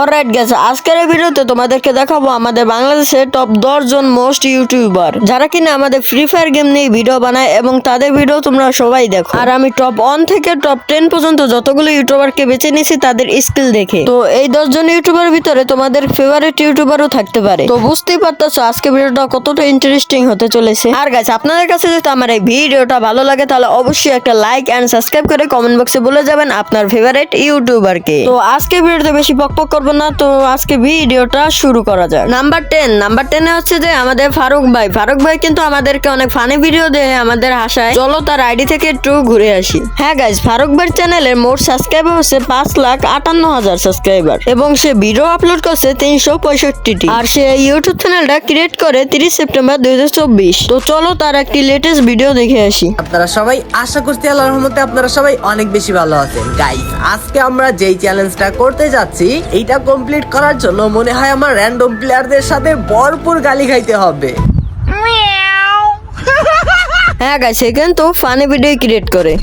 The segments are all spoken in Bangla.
অলরাইট গেছে আজকের এই ভিডিওতে তোমাদেরকে দেখাবো আমাদের বাংলাদেশের টপ জন মোস্ট ইউটিউবার যারা কিনা আমাদের ফ্রি ফায়ার গেম নিয়ে ভিডিও বানায় এবং তাদের ভিডিও তোমরা সবাই দেখো। আর আমি টপ ওয়ান থেকে টপ টেন পর্যন্ত যতগুলো ইউটিউবারকে বেছে নিয়েছি, তাদের স্কিল দেখে। তো এই দশ জন ইউটিউবার ভিতরে তোমাদের ফেভারিট ইউটিউবারও থাকতে পারে। তো বুঝতেই পারতেছো, আজকে ভিডিওটা কতটা ইন্টারেস্টিং হতে চলেছে। আর গাছ আপনাদের কাছে যদি আমার এই ভিডিওটা ভালো লাগে, তাহলে অবশ্যই একটা লাইক এন্ড সাবস্ক্রাইব করে কমেন্ট বক্সে বলে যাবেন আপনার ফেভারিট ইউটিউবারকে তো আজকে ভিডিওতে বেশি পকপক করব না, তো আজকে ভিডিওটা শুরু করা যাক। নাম্বার টেন নাম্বার টেনে হচ্ছে যে আমাদের ফারুক ভাই। ফারুক ভাই কিন্তু আমাদেরকে অনেক ফানি ভিডিও দিয়ে, আমাদের হাসায়। চলো তার আইডি থেকে একটু ঘুরে আসি। হ্যাঁ গাইজ ফারুক ভাইয়ের চ্যানেলের মোট সাবস্ক্রাইবার হচ্ছে পাঁচ লাখ আটান্ন হাজার সাবস্ক্রাইবার এবং সে ভিডিও আপলোড করছে তিনশো পঁয়ষট্টিটি। আর সে ইউটিউব চ্যানেলটা ক্রিয়েট করে তিরিশ সেপ্টেম্বর দুই হাজার চব্বিশ। তো চলো তার একটি লেটেস্ট ভিডিও দেখে আসি। আপনারা সবাই আশা করছি আল্লাহর রহমতে আপনারা সবাই অনেক বেশি ভালো আছেন। গাইস আজকে আমরা যেই চ্যালেঞ্জটা করতে যাচ্ছি, এইটা কমপ্লিট করার জন্য মনে হয় আমার র্যান্ডম প্লেয়ারদের সাথে ভরপুর গালি খাইতে হবে। হ্যাঁ গাইস সে তো ফানি ভিডিও ক্রিয়েট করে।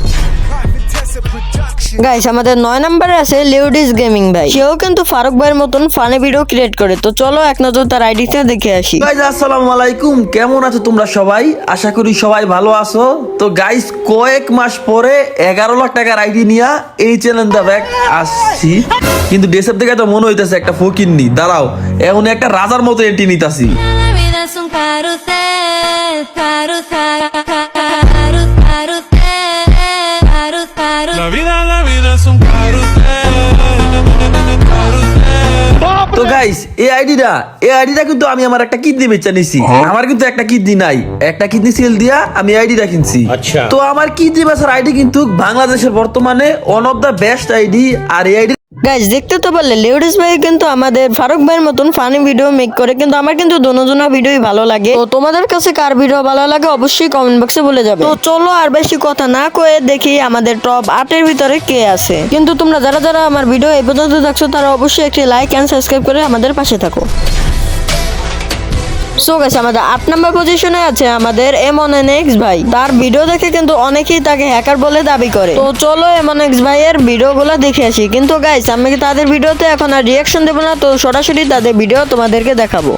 গাইস আমাদের নয় নম্বরে আছে লিউডিস গেমিং ভাই। সেও কিন্তু ফারুক ভাইয়ের মতন ফানি ভিডিও ক্রিয়েট করে। তো চলো এক নজর তার আইডিটা দেখে আসি। গাইজ আসসালামু আলাইকুম। কেমন আছো তোমরা সবাই? আশা করি সবাই ভালো আছো। তো গাইস কয়েক মাস পরে এগারো লাখ টাকার আইডি নিয়া এই চ্যানেলটা ব্যাক আসছি। কিন্তু ডেসের থেকে তো মনে হইতেছে একটা ফকির নি দাঁড়াও এখন একটা রাজার মতো এন্ট্রি নিতাছি। La vida তো গাইস এই আইডিটা এই আইডিটা কিন্তু আমি আমার একটা কিডনি বেচা নিছি। আমার কিন্তু একটা কিডনি নাই। একটা কিডনি সেল দিয়া আমি আইডিটা কিনছি। তো আমার কিডনি বেচার আইডি কিন্তু বাংলাদেশের বর্তমানে one of the best ID আর এই আইডি গাইস দেখতে তো পারলে লেউডিস ভাই কিন্তু আমাদের ফারুক ভাইয়ের মতন ফানি ভিডিও মেক করে, কিন্তু আমার কিন্তু দোনোজনা ভিডিওই ভালো লাগে। তো তোমাদের কাছে কার ভিডিও ভালো লাগে অবশ্যই কমেন্ট বক্সে বলে যাবে। তো চলো আর বেশি কথা না কয়ে দেখি আমাদের টপ আটের ভিতরে কে আছে। কিন্তু তোমরা যারা যারা আমার ভিডিও এই পর্যন্ত দেখছ, তারা অবশ্যই একটি লাইক এন্ড সাবস্ক্রাইব করে আমাদের পাশে থাকো। সো গেছে আমাদের আট নাম্বার পজিশনে আছে আমাদের এমন এক্স ভাই। তার ভিডিও দেখে কিন্তু অনেকেই তাকে হ্যাকার বলে দাবি করে। তো চলো এমন এক্স ভিডিও ভিডিওগুলো দেখে আসি। কিন্তু গাইস আমি তাদের ভিডিওতে এখন আর রিয়াকশন দেবো না? তো সরাসরি তাদের ভিডিও তোমাদেরকে দেখাবো।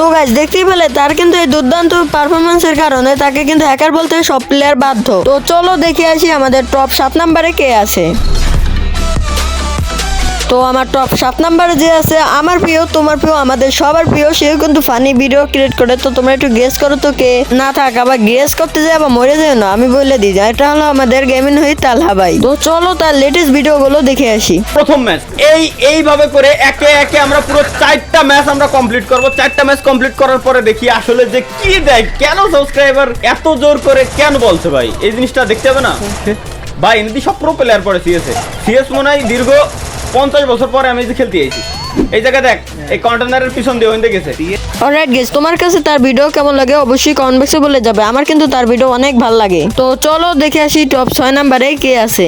তো গাইজ দেখতেই পেলে, তার কিন্তু এই দুর্দান্ত পারফরমেন্সের কারণে তাকে কিন্তু হ্যাকার বলতে সব প্লেয়ার বাধ্য। তো চলো দেখে আসি আমাদের টপ সাত নাম্বারে কে আছে। তো আমার টপ সাত নাম্বারে যে আছে আমার প্রিয় তোমার প্রিয় আমাদের সবার প্রিয় সেও কিন্তু ফানি ভিডিও ক্রিয়েট করে। তো তোমরা একটু গেস করো তো কে? না থাক আবার গেস করতে যাই আবার মরে যাও না আমি বলে দিই এটা হলো আমাদের গেমিং হই তালহা ভাই। তো চলো তার লেটেস্ট ভিডিও গুলো দেখে আসি। প্রথম ম্যাচ এই এইভাবে করে একে একে আমরা পুরো চারটা ম্যাচ আমরা কমপ্লিট করব। চারটা ম্যাচ কমপ্লিট করার পরে দেখি আসলে যে কি দেয় কেন সাবস্ক্রাইবার এত জোর করে কেন বলছে ভাই? এই জিনিসটা দেখতে হবে না? ভাই এমনি সব প্রো প্লেয়ার পরে সিএসে সিএস মনে হয় দীর্ঘ পঞ্চাশ বছর পরে আমি যে খেলতে এসেছি এই জায়গায় দেখ এই কন্টেনারের পিছন দিয়ে ওইদিকে গেছে। অলরাইট গেস তোমার কাছে তার ভিডিও কেমন লাগে অবশ্যই কমেন্ট বক্সে বলে যাবে। আমার কিন্তু তার ভিডিও অনেক ভালো লাগে। তো চলো দেখে আসি টপ ছয় নাম্বারে কে আছে।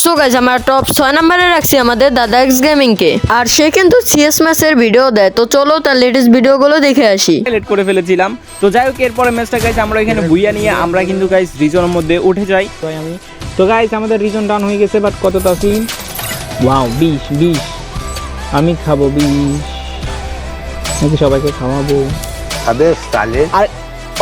সো গাইজ আমার টপ ছয় নাম্বারে রাখছি আমাদের দাদা এক্স গেমিং কে আর সে কিন্তু সিএস ম্যাচের ভিডিও দেয়। তো চলো তার লেটেস্ট ভিডিওগুলো দেখে আসি। লেট করে ফেলেছিলাম। তো যাই হোক এরপরে ম্যাচটা গাইজ আমরা এখানে বুইয়া নিয়ে আমরা কিন্তু গাইজ রিজনের মধ্যে উঠে যাই। তো আমি। তো গাইজ আমাদের রিজন ডান হয়ে গেছে বাট কত তসলিম ওয়াও বিশ বিশ। আমি খাব বিশ। নাকি সবাইকে খাওয়াবো? খাবে তাহলে। আর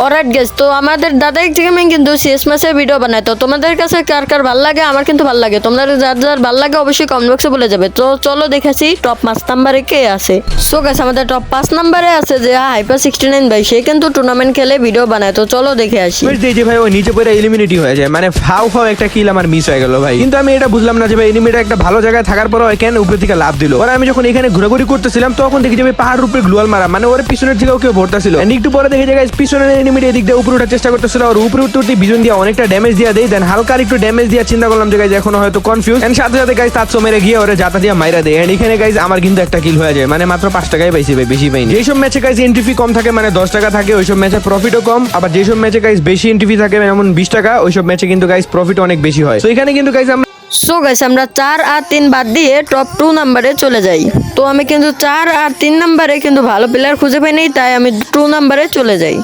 অলরাইট গেস তো আমাদের দাদা গেমিং কিন্তু সিএস ম্যাচের ভিডিও বানায়। তো তোমাদের কাছে কার কার ভালো লাগে, আমার কিন্তু ভালো লাগে। তোমাদের যার যার ভালো লাগে অবশ্যই কমেন্ট বক্সে বলে যাবে। তো চলো দেখেছি টপ পাঁচ নাম্বারে কে আছে। সো গাছ আমাদের টপ পাঁচ নাম্বারে আছে যে হাইপার সিক্সটি নাইন ভাই, সে কিন্তু টুর্নামেন্ট খেলে ভিডিও বানায়। তো চলো দেখে আসি। যে ভাই ওই নিচে পড়ে এলিমিনেটি হয়ে যায়। মানে ফাও ফাও একটা কিল আমার মিস হয়ে গেল ভাই। কিন্তু আমি এটা বুঝলাম না যে ভাই এনিমিটা একটা ভালো জায়গায় থাকার পর এখানে উপরে থেকে লাভ দিল? আর আমি যখন এখানে ঘোরাঘুরি করতেছিলাম, তখন দেখি যে ভাই পাহাড়ের উপরে গ্লুয়াল মারা। মানে ওর পিছনের দিকেও কেউ ভরতেছিল। একটু পরে দেখে যায় পিছনের এনিমিটা এদিক দিয়ে উপরে ওঠার চেষ্টা করতেছিল আর উপরে উঠতে উঠতে দিয়ে অনেকটা ড্যামেজ দিয়ে দেয়। দেন হালকা একটু ড্যামেজ দিয়ে চিন্তা করলাম যে গাইজ এখন হয়তো কনফিউজ এন্ড সাথে সাথে গাইজ তার মেরে গিয়ে ওরে জাতা দিয়ে মাইরা দেয় এন্ড এখানে গাইজ আমার কিন্তু একটা কিল হয়ে যায়। মানে মাত্র পাঁচ টাকায় পাইছি ভাই, বেশি পাইনি। যেসব ম্যাচে গাইজ এন্ট্রি ফি কম থাকে মানে দশ টাকা থাকে, ওইসব ম্যাচে প্রফিটও কম। আবার যেসব ম্যাচে গাইজ বেশি এন্ট্রি ফি থাকে যেমন বিশ টাকা, ওইসব ম্যাচে কিন্তু গাইজ প্রফিট অনেক বেশি হয়। তো এখানে কিন্তু গাইজ আমরা সো গাইস আমরা চার আর তিন বাদ দিয়ে টপ টু নাম্বারে চলে যাই। তো আমি কিন্তু চার আর তিন নাম্বারে কিন্তু ভালো প্লেয়ার খুঁজে পাইনি, তাই আমি টু নাম্বারে চলে যাই।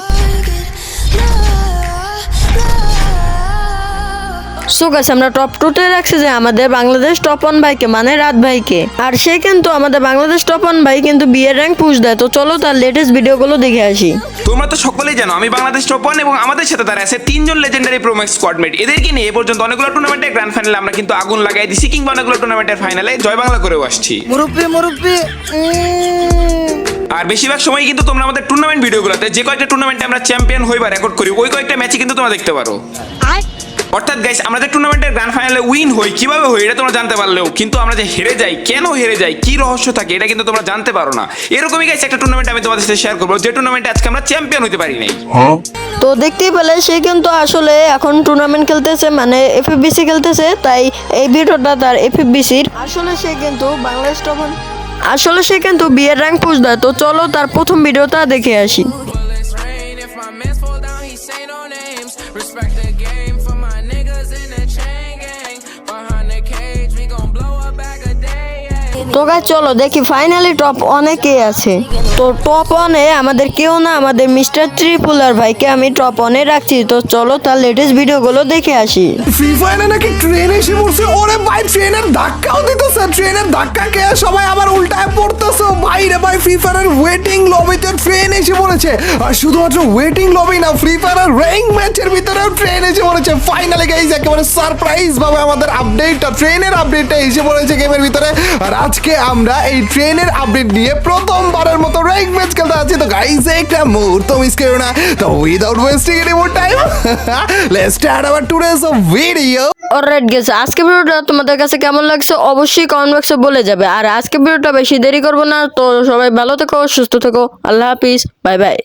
সো গাইস আমরা টপ টুতে রাখছি যে আমাদের বাংলাদেশ টপ ওয়ান ভাইকে মানে রাত ভাইকে। আর সে কিন্তু আমাদের বাংলাদেশ টপ ওয়ান ভাই কিন্তু বিয়ের র্যাঙ্ক পুশ দেয়। তো চলো তার লেটেস্ট ভিডিওগুলো দেখে আসি। তোমরা তো সকলেই জানো আমি বাংলাদেশ টপ ওয়ান এবং আমাদের সাথে তারা আছে তিনজন লেজেন্ডারি প্রোম্যাক্স স্কোয়াডমেট এদেরকে নিয়ে এ পর্যন্ত অনেকগুলো টুর্নামেন্টের গ্র্যান্ড ফাইনালে আমরা কিন্তু আগুন লাগাই দিছি কিংবা অনেকগুলো টুর্নামেন্টের ফাইনালে জয় বাংলা করেও আসছি। মুরব্বি মুরব্বি আর বেশিরভাগ সময় কিন্তু তোমরা আমাদের টুর্নামেন্ট ভিডিওগুলোতে যে কয়েকটা টুর্নামেন্টে আমরা চ্যাম্পিয়ন হই বা রেকর্ড করি ওই কয়েকটা ম্যাচে কিন্তু তোমরা দেখতে পারো। অর্থাৎ গাইস আমরা যে টুর্নামেন্টের গ্র্যান্ড ফাইনালে উইন হই কীভাবে হই এটা তোমরা জানতে পারলেও কিন্তু আমরা যে হেরে যাই কেন হেরে যাই কি রহস্য থাকে এটা কিন্তু তোমরা জানতে পারো না। এরকমই গাইস একটা টুর্নামেন্ট আমি তোমাদের সাথে শেয়ার করব যে টুর্নামেন্টে আজকে আমরা চ্যাম্পিয়ন হতে পারি নাই। তো দেখতেই পেলে সে কিন্তু আসলে এখন টুর্নামেন্ট খেলতেছে মানে এফএফবিসি খেলতেছে তাই এই ভিডিওটা তার এফএফবিসির আসলে সে কিন্তু বাংলাদেশ তখন আসলে সে কিন্তু বিয়ের র্যাঙ্ক পুষ দেয় তো চলো তার প্রথম ভিডিওটা দেখে আসি। Respect the game for my niggas in the chain তো চলো দেখি ফাইনালি টপ অনেকে আছে। তো টপ ওয়ানে আমাদের কেউ না, আমাদের মিস্টার ত্রিপুলার ভাইকে আমি টপ ওয়ানে রাখছি। তো চলো তার লেটেস্ট ভিডিওগুলো দেখে আসি। ফ্রি ফায়ারে নাকি ট্রেন এসে পড়ছে? ওরে ভাই ট্রেনের ধাক্কাও দিতেছে। ট্রেনের ধাক্কা কে? সবাই আবার উল্টায় পড়তেছে। ভাই রে ভাই ফ্রি ফায়ারের ওয়েটিং লবিতে ট্রেন এসে পড়েছে। আর শুধুমাত্র ওয়েটিং লবি না ফ্রি ফায়ারের র্যাঙ্ক ম্যাচের ভিতরেও ট্রেন এসে পড়েছে। ফাইনালি গাইজ একেবারে সারপ্রাইজ ভাবে আমাদের আপডেটটা ট্রেনের আপডেটটা এসে পড়েছে গেমের ভিতরে। আর আজকে আমরা এই ট্রেনের আপডেট নিয়ে প্রথমবারের মতো র্যাঙ্ক ম্যাচ খেলতে আছি তো গাইজ একটা মুহূর্ত মিস করো না। তো without wasting any more time let's start our today's video alright গেছে আজকে ভিডিওটা তোমাদের কাছে কেমন লাগছে অবশ্যই কমেন্ট বক্সে বলে যাবে। আর আজকে ভিডিওটা বেশি দেরি করব না। তো সবাই ভালো থেকো, সুস্থ থেকো। আল্লাহ হাফিজ। Bye bye